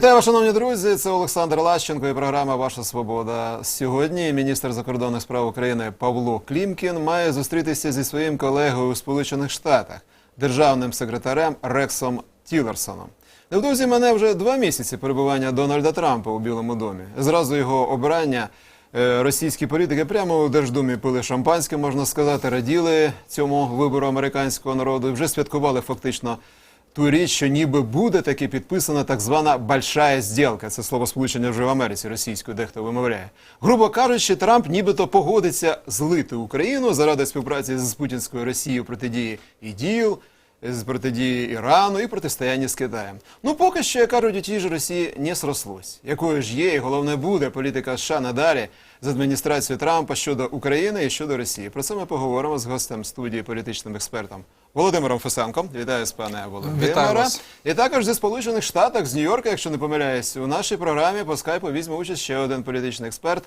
Вітаю, вас, шановні друзі. Це Олександр Лащенко і програма Ваша Свобода. Сьогодні міністр закордонних справ України Павло Клімкін має зустрітися зі своїм колегою у Сполучених Штатах, державним секретарем Рексом Тілерсоном. Невдовзі мене вже два місяці перебування Дональда Трампа у Білому домі. Зразу його обрання е, російські політики прямо у Держдумі пили шампанське, можна сказати, раділи цьому вибору американського народу вже святкували фактично ту річ, що ніби буде таки підписана так звана большая зділка. Це слово сполучення вже в Америці російською дехто вимовляє. Грубо кажучи, Трамп нібито погодиться злити Україну заради співпраці з путінською Росією протидії іділ, з протидії Ірану і протистояння з Китаєм. Ну поки що, як кажуть, у тій ж Росії не срослось. Якою ж є, і головне буде політика США надалі з адміністрацією Трампа щодо України і щодо Росії. Про це ми поговоримо з гостем студії політичним експертом Володимиром Фесенком. Вітаю з пане Володимире. Вітаю вас. І також зі Сполучених Штатів, з Нью-Йорка, якщо не помиляюсь, у нашій програмі по скайпу візьме участь ще один політичний експерт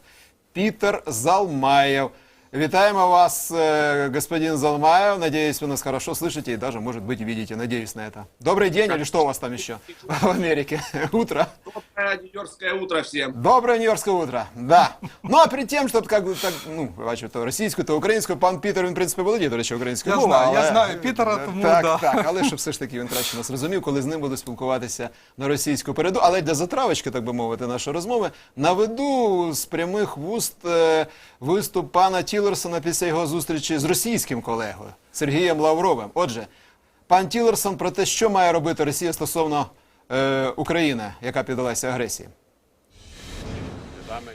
Пітер Залмаєв. Витаем вас, э, господин Залмаев. Надеюсь, вы нас хорошо слышите и даже, может быть, видите. Надеюсь на это. Добрый день или что у вас там еще в Америке? Утро. Доброе нью-йоркское утро всем. Доброе нью-йоркское утро. Да. Ну, а перед тем, чтобы как бы так, ну, бачу, то російську, то українську, пан Пітер, він, в принципі, володіє, до речі, українською Я мовою, знаю, я але- знаю Пітера, тому так, да. так, але щоб все ж таки він краще нас розумів, коли з ним буду спілкуватися на російську переду. Але для затравочки, так би мовити, нашої розмови, наведу з прямих вуст е, виступ пана Тілерсона після його зустрічі з російським колегою Сергієм Лавровим. Отже, пан Тілерсон про те, що має робити Росія стосовно е, України, яка піддалася агресії.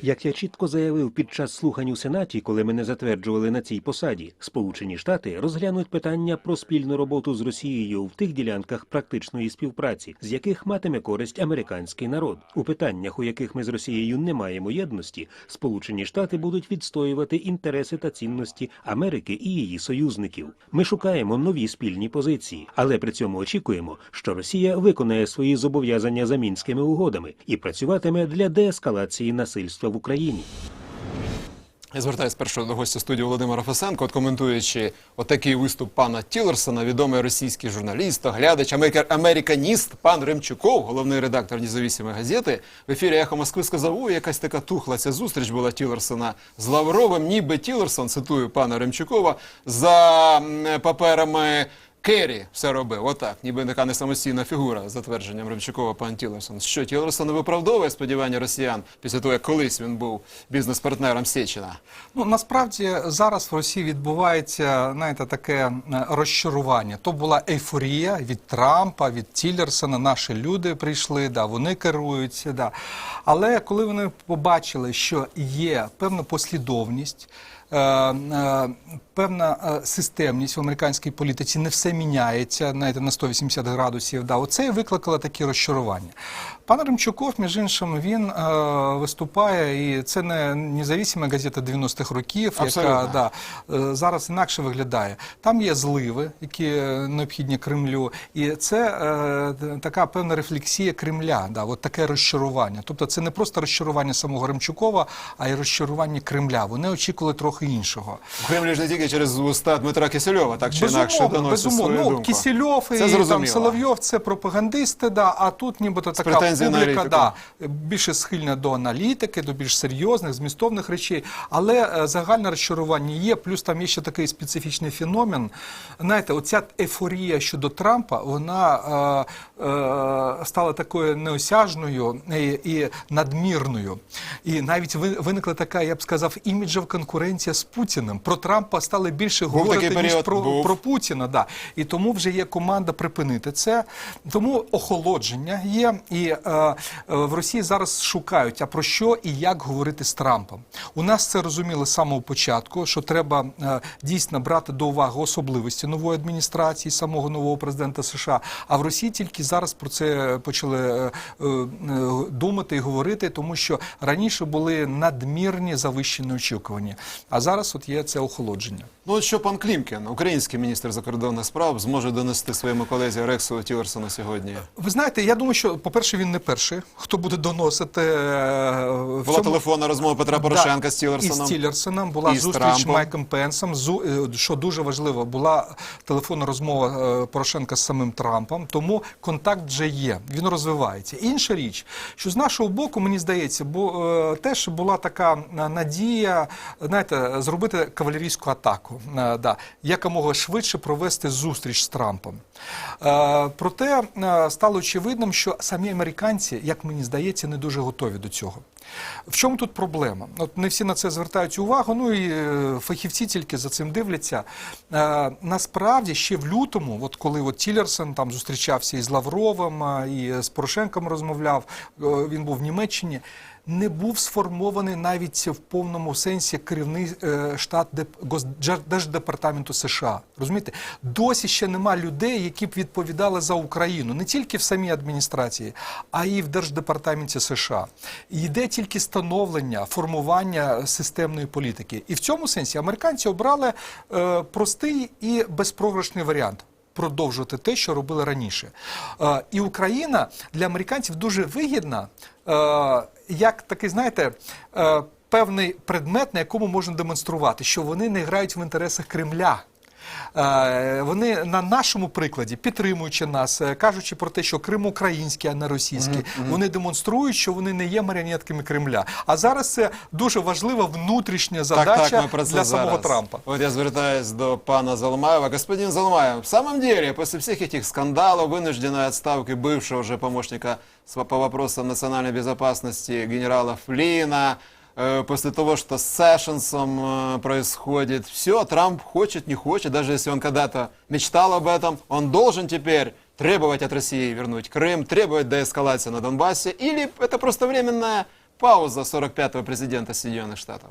Як я чітко заявив під час слухань у Сенаті, коли мене затверджували на цій посаді, Сполучені Штати розглянуть питання про спільну роботу з Росією в тих ділянках практичної співпраці, з яких матиме користь американський народ. У питаннях, у яких ми з Росією не маємо єдності, Сполучені Штати будуть відстоювати інтереси та цінності Америки і її союзників. Ми шукаємо нові спільні позиції, але при цьому очікуємо, що Росія виконає свої зобов'язання за мінськими угодами і працюватиме для деескалації насильства в Україні. Я звертаюся спершу до гостя студії Володимира Фесенко, от коментуючи отакий виступ пана Тілерсона, відомий російський журналіст, оглядач, америка- американіст пан Ремчуков, головний редактор независимої газети, в ефірі Ехо Москви сказав, ой, якась така тухла ця зустріч була Тілерсона з Лавровим, ніби Тілерсон, цитую пана Ремчукова, за паперами Керрі все робив. Отак, ніби така не самостійна фігура, за твердженням Ремчукова, пан Тілерсон. Що Тілерсон виправдовує сподівання росіян після того, як колись він був бізнес-партнером Сєчина? Ну насправді зараз в Росії відбувається знаєте, таке е, розчарування. То була ейфорія від Трампа, від Тілерсона. Наші люди прийшли, да, вони керуються. Да. Але коли вони побачили, що є певна послідовність. Е, е, Певна е, системність в американській політиці не все міняється знаєте, на 180 градусів. Да, оце і викликало такі розчарування. Пан Ремчуков, між іншим, він е, виступає, і це не независима газета 90-х років, Абсолютно. яка да, е, зараз інакше виглядає. Там є зливи, які необхідні Кремлю, і це е, така певна рефлексія Кремля, да, от таке розчарування. Тобто це не просто розчарування самого Ремчукова, а й розчарування Кремля. Вони очікували трохи іншого. В Кремлі ж не тільки через уста Дмитра Кисельова, так чи інакше Безумовно, свою безумовно. Ну, думку. Кисельов і там. Соловйов це пропагандисти, да, а тут нібито така публіка да, більше схильна до аналітики, до більш серйозних, змістовних речей. Але е, загальне розчарування є, плюс там є ще такий специфічний феномен. Знаєте, оця ейфорія щодо Трампа, вона е, е, стала такою неосяжною і, і надмірною. І навіть ви- виникла така, я б сказав, іміджева конкуренція з Путіним. Про Трампа стали більше Був говорити, ніж про, був. про Путіна. Да. І тому вже є команда припинити це. Тому охолодження є. І е, е, в Росії зараз шукають, а про що і як говорити з Трампом. У нас це розуміли з самого початку, що треба е, дійсно брати до уваги особливості нової адміністрації, самого нового президента США. А в Росії тільки зараз про це почали е, е, е, думати і говорити, тому що раніше були надмірні завищені очікування. А зараз от є це охолодження. Ну от що пан Клімкін, український міністр закордонних справ, зможе донести своєму колезі Рексу Тілерсону сьогодні? Ви знаєте, я думаю, що, по-перше, він не не перший, хто буде доносити е, в Була цьому- телефонна розмова Петра Порошенка з Тілерсоном. Із Тілерсоном була І зустріч з Майком Пенсом. Е, Що дуже важливо, була телефонна розмова е, Порошенка з самим Трампом. Тому контакт вже є. Він розвивається. Інша річ, що з нашого боку, мені здається, бо теж була така надія, знаєте, зробити кавалерійську атаку. Да, якомога швидше провести зустріч з Трампом. Проте стало очевидним, що самі американці, як мені здається, не дуже готові до цього. В чому тут проблема? От не всі на це звертають увагу. Ну і е, фахівці тільки за цим дивляться. Е, насправді ще в лютому, от коли от Тілерсон там зустрічався із Лавровим, е, і з Порошенком розмовляв, е, він був в Німеччині. Не був сформований навіть в повному сенсі керівний е, штат деп- Держдепартаменту США. Розумієте, досі ще нема людей, які б відповідали за Україну не тільки в самій адміністрації, а й в Держдепартаменті США. Йде тільки становлення, формування системної політики. І в цьому сенсі американці обрали е, простий і безпрограшний варіант. Продовжувати те, що робили раніше. Е, і Україна для американців дуже вигідна, е, як такий, знаєте, е, певний предмет, на якому можна демонструвати, що вони не грають в інтересах Кремля. Е, Вони на нашому прикладі, підтримуючи нас, е, кажучи про те, що Крим український, а не російський, вони демонструють, що вони не є маріонетками Кремля. А зараз це дуже важлива внутрішня задача так, так, мы про це для самого зараз. Трампа. Вот я звертаюсь до пана Залмаева. Господин Залмаев, в самом деле, после всех этих скандалов, вынужденной отставки бывшего уже помощника с- по вопросам национальной безопасности генерала Флина, э, после того, что с Сэшенсом э, происходит, все, Трамп хочет, не хочет, даже если он когда-то мечтал об этом, он должен теперь требовать от России вернуть Крым, требовать деэскалации на Донбассе, или это просто временная пауза 45-го президента Соединенных Штатов?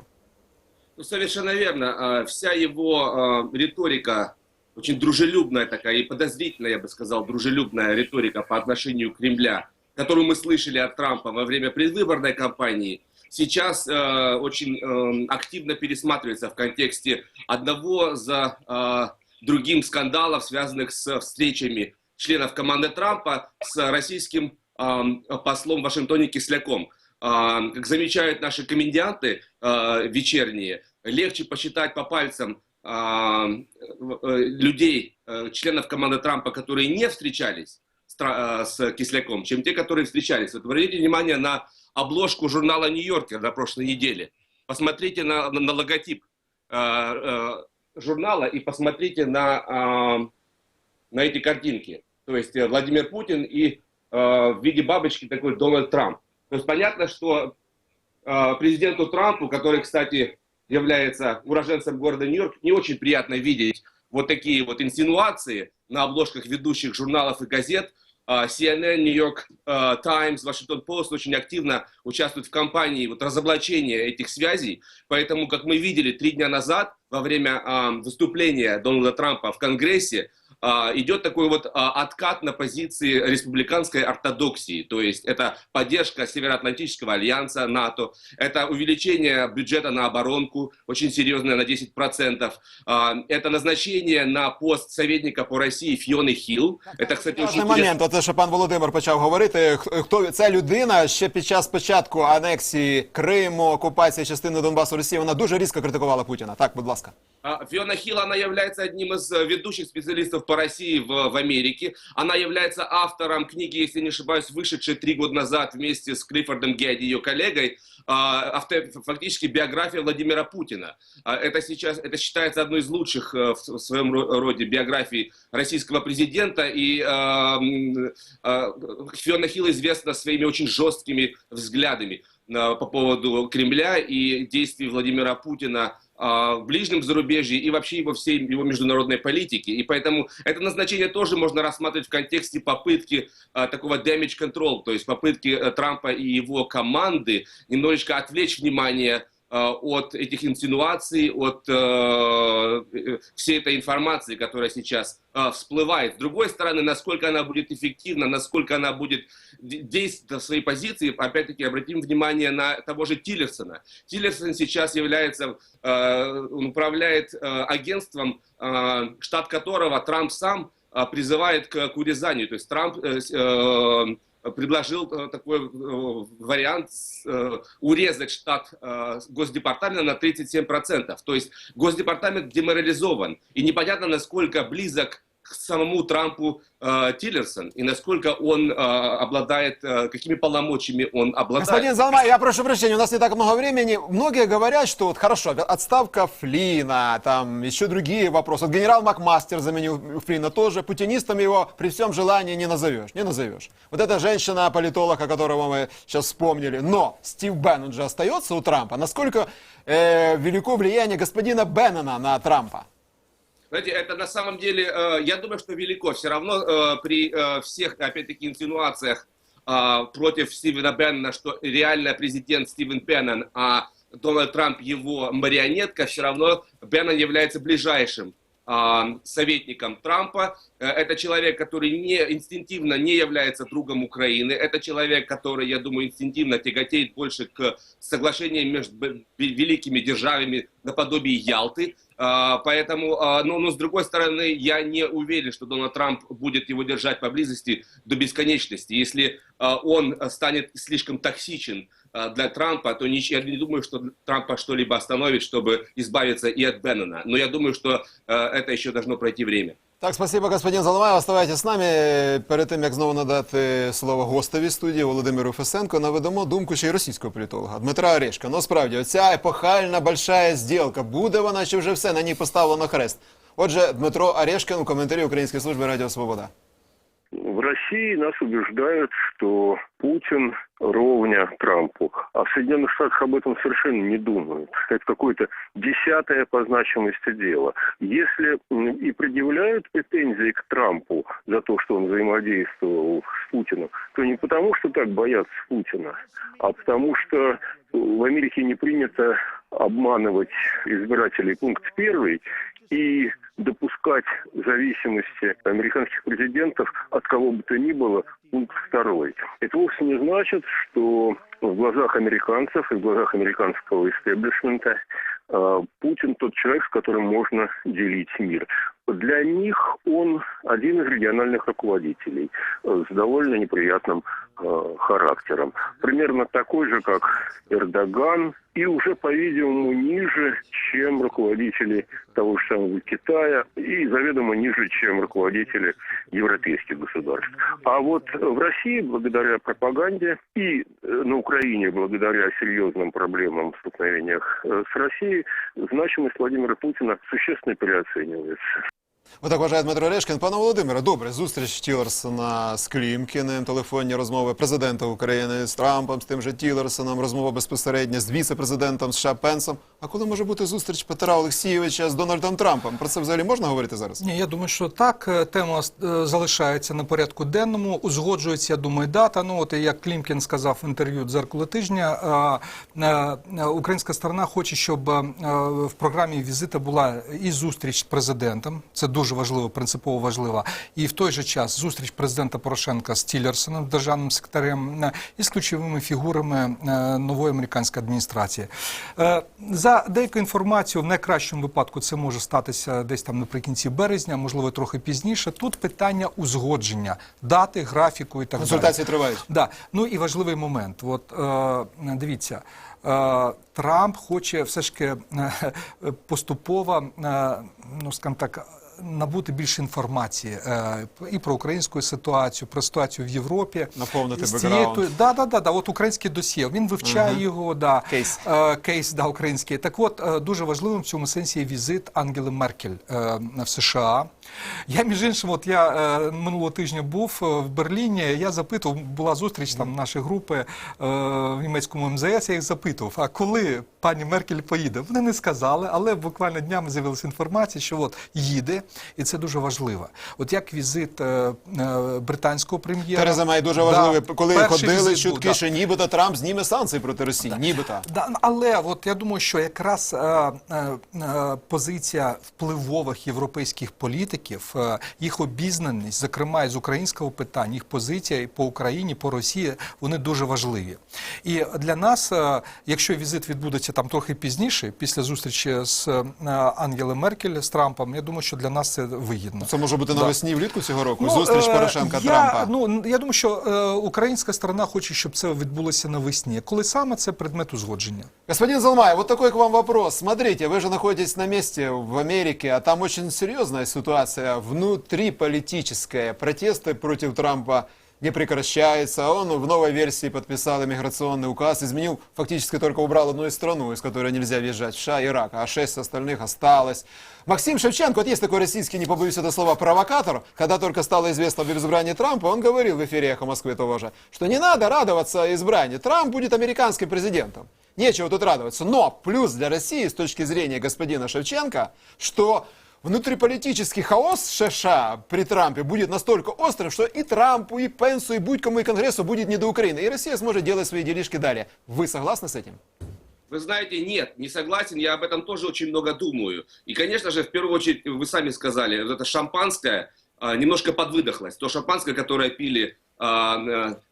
Ну, совершенно верно. А, Вся его а, риторика очень дружелюбная такая и подозрительная, я бы сказал, дружелюбная риторика по отношению к Кремля, которую мы слышали от Трампа во время предвыборной кампании, сейчас э, очень э, активно пересматривается в контексте одного за э, другим скандалов, связанных с встречами членов команды Трампа с российским э, послом в Вашингтоне Кисляком. А, как замечают наши комедианты а, вечерние, легче посчитать по пальцам а, э, людей, э, членов команды Трампа, которые не встречались с Кисляком, чем те, которые встречались. Вот обратите внимание на обложку журнала «Нью-Йоркер» на прошлой неделе. Посмотрите на, на- на логотип а, э, журнала и посмотрите на, а, на эти картинки. То есть э, Владимир Путин и э, в виде бабочки такой Дональд Трамп. То есть понятно, что э, президенту Трампу, который, кстати, является уроженцем города Нью-Йорк, не очень приятно видеть вот такие вот инсинуации на обложках ведущих журналов и газет. А, CNN, New York э, Times, Washington Post очень активно участвуют в кампании вот, разоблачения этих связей. Поэтому, как мы видели три дня назад, во время а, выступления Дональда Трампа в Конгрессе, а, идет такой вот а, откат на позиции республиканской ортодоксии. То есть это поддержка Североатлантического альянса НАТО, это увеличение бюджета на оборонку, очень серьезное, на 10%. А, Это назначение на пост советника по России Фионы Хилл. Это, кстати, очень Важний интересно. момент, оце, що пан Володимир почав говорити. Х- Хто ця людина ще під час початку анексії Криму, окупації частини Донбасу Росії, вона дуже різко критикувала Путіна. Так, будь ласка. А, Фиона Хилл, она является одним из э, ведущих специалистов по России в, в Америке. Она является автором книги, если не ошибаюсь, вышедшей три года назад вместе с Клиффордом Гедди, ее коллегой, а, авто- фактически биография Владимира Путина. А, Это сейчас, это считается одной из лучших э, в своем ро- роде биографий российского президента. И а, Фиона Хилл известна своими очень жесткими взглядами по поводу Кремля и действий Владимира Путина в ближнем зарубежье и вообще его всей его международной политики. И поэтому это назначение тоже можно рассматривать в контексте попытки а, такого damage control, то есть попытки э, Трампа и его команды немножечко отвлечь внимание а, от этих инсинуаций, от э, э, всей этой информации, которая сейчас а, всплывает. С другой стороны, насколько она будет эффективна, насколько она будет де- действовать в своей позиции, опять-таки обратим внимание на того же Тиллерсона. Тиллерсон сейчас является, э, он управляет э, агентством, э, штат которого Трамп сам э, призывает к, к урезанию. То есть Трамп э, э, предложил э, такой э, вариант э, урезать штат Госдепартамента на 37%. То есть Госдепартамент деморализован. И непонятно, насколько близок самому Трампу э, Тиллерсон и насколько он э, обладает, э, какими полномочиями он обладает. Господин Залмай, я прошу прощения, у нас не так много времени. Многие говорят, что вот хорошо, отставка Флина, там еще другие вопросы. Вот генерал Макмастер заменил Флина тоже. Путинистом его при всем желании не назовешь, не назовешь. Вот эта женщина, политолог, о которого мы сейчас вспомнили. Но Стив Беннон же остается у Трампа. Насколько э, велико влияние господина Беннона на Трампа? Знаете, это на самом деле, э, я думаю, что велико. Все равно э, при э, всех, опять-таки, инсинуациях против Стивена Беннона, что реальный президент Стивен Беннон, а Дональд Трамп его марионетка, все равно Беннон является ближайшим советником Трампа. Это человек, который не, инстинктивно не является другом Украины. Это человек, который, я думаю, инстинктивно тяготеет больше к соглашениям между великими державами наподобие Ялты. А, Поэтому, а, но, но с другой стороны, я не уверен, что Дональд Трамп будет его держать поблизости до бесконечности. Если а, он станет слишком токсичен для Трампа, то я не думаю, что Трампа что-либо остановит, чтобы избавиться и от Беннона. Но я думаю, что это еще должно пройти время. Так, спасибо, господин Заломаєв. Оставайтесь з нами. Перед тим, як знову надати слово гостеві студії Володимиру Фесенко, наведемо думку ще й російського політолога Дмитра Орешка. Ну, справді, оця епохальна большая зділка, буде вона чи вже все, на ній поставлено хрест? Отже, Дмитро Орешкин у коментарі Української служби Радіо Свобода. В России нас убеждают, что Путин ровня Трампу, а в Соединенных Штатах об этом совершенно не думают. Это какое-то десятое по значимости дело. Если и предъявляют претензии к Трампу за то, что он взаимодействовал с Путиным, то не потому, что так боятся Путина, а потому что в Америке не принято обманывать избирателей пункт первый и допускать зависимости американских президентов от кого бы то ни было пункт второй. Это вовсе не значит, что в глазах американцев и в глазах американского истеблишмента э, Путин тот человек, с которым можно делить мир. Для них он один из региональных руководителей э, с довольно неприятным э, характером. Примерно такой же, как Эрдоган, и уже, по-видимому, ниже, чем руководители того же самого Китая, и заведомо ниже, чем руководители европейских государств. А вот в России, благодаря пропаганде, и э, на Украине, благодаря серьезным проблемам в столкновениях э, с Россией, значимость Владимира Путина существенно переоценивается. Отак вважає Дмитро Орешкін. Пане Володимире, добре, зустріч Тілерсона з Клімкіним, телефонні розмови президента України з Трампом, з тим же Тілерсоном, розмова безпосередня з віце-президентом США Пенсом. А коли може бути зустріч Петра Олексійовича з Дональдом Трампом? Про це взагалі можна говорити зараз? Ні, я думаю, що так. Е, Тема е, залишається на порядку денному. Узгоджується, я думаю, дата. Ну от як Клімкін сказав в інтерв'ю «Дзеркало тижня, е, українська сторона хоче, щоб в програмі візита була і зустріч з президентом. Це дуже важливо, принципово важливо. І в той же час зустріч президента Порошенка з Тілерсоном, державним секретарем, е, і з ключовими фігурами е, нової американської адміністрації. Е, За деякою інформацією, в найкращому випадку це може статися десь там наприкінці березня, можливо, трохи пізніше. Тут питання узгодження дати, графіку і так Консультації далі. тривають. Да. Ну і важливий момент. От е, дивіться, Трамп хоче все ж таки поступово, ну скажімо так. Набути більше інформації е, і про українську ситуацію, про ситуацію в Європі. Наповнити бекграунд. Да, да, да, да. От український досьє. Він вивчає його, да. Кейс. Е, кейс да, український. Так от, е, дуже важливим в цьому сенсі є візит Ангели Меркель е, в США. Я, між іншим, от я е, минулого тижня був е, в Берліні, я запитував, була зустріч там нашої групи е, в німецькому МЗС, я їх запитував, а коли пані Меркель поїде? Вони не сказали, але буквально днями з'явилася інформація, що от їде, і це дуже важливо. От як візит е, е, британського прем'єра. Тереза Май дуже Да. Коли ходили чутки, да. що нібито Трамп зніме санкції проти Росії. Нібито. Да, але от я думаю, що якраз е, е, е, позиція впливових європейських політиків. Політиків, е, їх обізнаність, зокрема і з українського питання, їх позиція і по Україні, по Росії, вони дуже важливі. І для нас, е, якщо візит відбудеться там трохи пізніше, після зустрічі з е, Ангели Меркель з Трампом, я думаю, що для нас це вигідно. Це може бути Да. навесні влітку цього року. Зустріч е, Порошенка я, Трампа. Ну я думаю, що українська сторона хоче, щоб це відбулося навесні. Коли саме це предмет узгодження? Господин Залмай, вот такой к вам вопрос. Смотрите, вы же находитесь на месте в Америке, а там очень серьезная ситуация внутриполитическая. Протесты против Трампа не прекращаются. Он в новой версии подписал иммиграционный указ, изменил, фактически только убрал одну из страну, из которой нельзя въезжать, США, Ирак, а шесть остальных осталось. Максим Шевченко, вот есть такой российский, не побоюсь это слова, провокатор, когда только стало известно об избрании Трампа, он говорил в эфире «Эхо Москвы» того же, что не надо радоваться избранию, Трамп будет американским президентом. Нечего тут радоваться. Но плюс для России с точки зрения господина Шевченко, что внутриполитический хаос США при Трампе будет настолько острым, что и Трампу, и Пенсу, и Будькому, и Конгрессу будет не до Украины. И Россия сможет делать свои делишки далее. Вы согласны с этим? Вы знаете, нет, не согласен, я об этом тоже очень много думаю. И, конечно же, в первую очередь, вы сами сказали, вот это шампанское а, немножко подвыдохлось. То шампанское, которое пили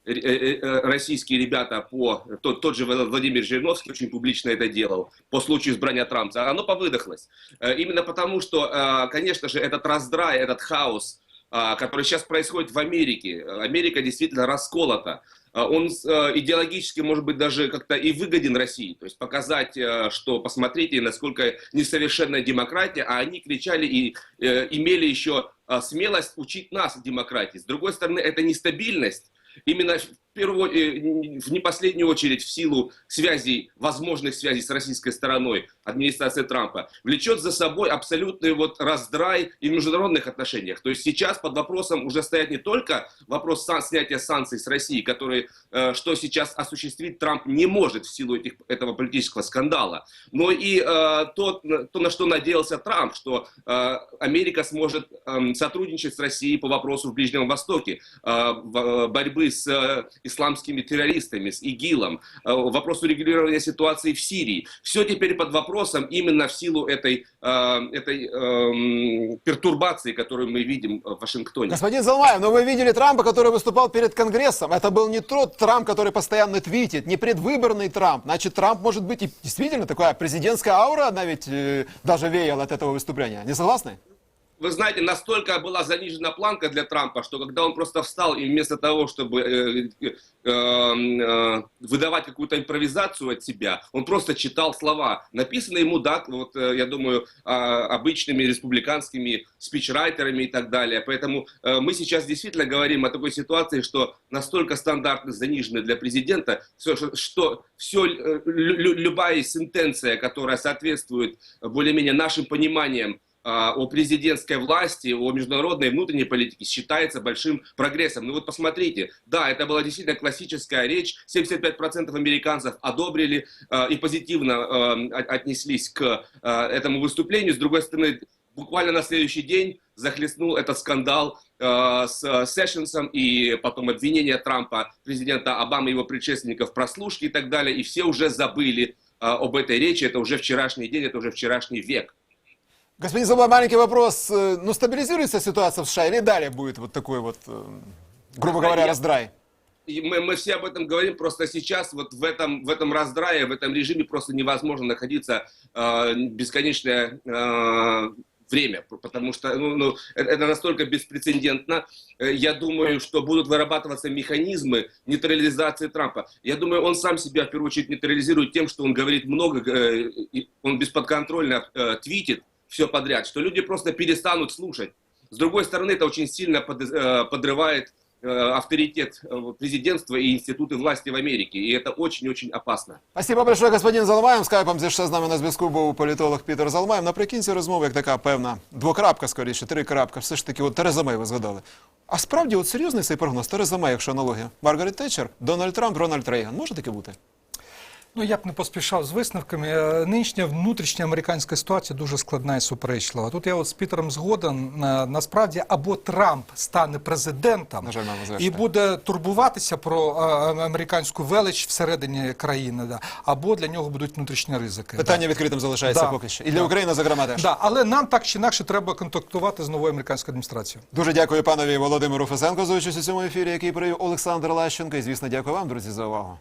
российские ребята по... Тот, тот же Владимир Жириновский очень публично это делал по случаю избрания Трампа, оно повыдохлось. Э, Именно потому, что, э, конечно же, этот раздрай, этот хаос, а, который сейчас происходит в Америке. Америка действительно расколота. А, Он э, идеологически, может быть, даже как-то и выгоден России. То есть показать, э, что посмотрите, насколько несовершенная демократия, а они кричали и э, имели еще смелость учить нас демократии. С другой стороны, это нестабильность. Именно первую, э, в не последнюю очередь в силу связей, возможных связей с российской стороной администрации Трампа, влечет за собой абсолютный вот раздрай и в международных отношениях. То есть сейчас под вопросом уже стоят не только вопрос снятия санкций с России, который, э, что сейчас осуществить Трамп не может в силу этих, этого политического скандала, но и э, то, то, на что надеялся Трамп, что Америка сможет эм, сотрудничать с Россией по вопросу в Ближнем Востоке, э, борьбы с исламскими террористами, с ИГИЛом, э, вопросу регулирования ситуации в Сирии. Все теперь под вопросом именно в силу этой, э, этой эм, пертурбации, которую мы видим в Вашингтоне. Господин Залмаев, но вы видели Трампа, который выступал перед Конгрессом. Это был не тот Трамп, который постоянно твитит, не предвыборный Трамп. Значит, Трамп может быть и действительно такая президентская аура, она ведь э, даже веяла от этого выступления. Не согласны? Вы знаете, настолько была занижена планка для Трампа, что когда он просто встал и вместо того, чтобы э, э, э, выдавать какую-то импровизацию от себя, он просто читал слова, написанные ему, да, вот, э, я думаю, а, обычными республиканскими спичрайтерами и так далее. Поэтому э, мы сейчас действительно говорим о такой ситуации, что настолько стандарты занижены для президента, что, что все, э, лю- лю- любая сентенция, которая соответствует э, более-менее нашим пониманиям о президентской власти, о международной и внутренней политике считается большим прогрессом. Ну вот посмотрите, да, это была действительно классическая речь, 75% американцев одобрили а, и позитивно а, от- отнеслись к а, этому выступлению. С другой стороны, буквально на следующий день захлестнул этот скандал э, с э, Сэшенсом и потом обвинение Трампа, президента Обамы его предшественников в прослушке и так далее. И все уже забыли э, об этой речи. Это уже вчерашний день, это уже вчерашний век. Господин Залмаев, маленький вопрос. Э, Ну, стабилизируется ситуация в США или далее будет вот такой вот, э, грубо говоря, Я- раздрай? Мы, мы все об этом говорим, просто сейчас вот в этом, в этом раздрае, в этом режиме просто невозможно находиться э, бесконечное э, время, потому что ну, ну, это, это настолько беспрецедентно. Э, Я думаю, что будут вырабатываться механизмы нейтрализации Трампа. Я думаю, он сам себя в первую очередь нейтрализирует тем, что он говорит много, э, он бесподконтрольно э, твитит все подряд, что люди просто перестанут слушать. С другой стороны, это очень сильно под- э, подрывает э, авторитет э, президентства и институты власти в Америке. И это очень-очень опасно. Спасибо большое, господин Залмаєв. Скайпом зі ще з нами на зв'язку був політолог Пітер Залмаєв. Наприкінці розмови, як така певна двокрапка, скоріше, три крапка. Все ж таки, от Тереза Мей ви згадали. А справді, от серйозний цей прогноз? Тереза Мей, якщо аналогія. Маргарет Тетчер, Дональд Трамп, Рональд Рейган. Може таке бути? Ну я б не поспішав з висновками. Е, Нинішня внутрішня американська ситуація дуже складна і суперечлива. Тут я от з Пітером згоден. Е, Насправді або Трамп стане президентом На жаль, і буде турбуватися про е, американську велич всередині країни, да, або для нього будуть внутрішні ризики. Питання відкритим залишається Да. поки що. І для України, зокрема, теж. Да, але нам так чи інакше треба контактувати з новою американською адміністрацією. Дуже дякую панові Володимиру Фесенко за участь у цьому ефірі, який провів Олександр Лащенко. І звісно, дякую вам, друзі, за увагу.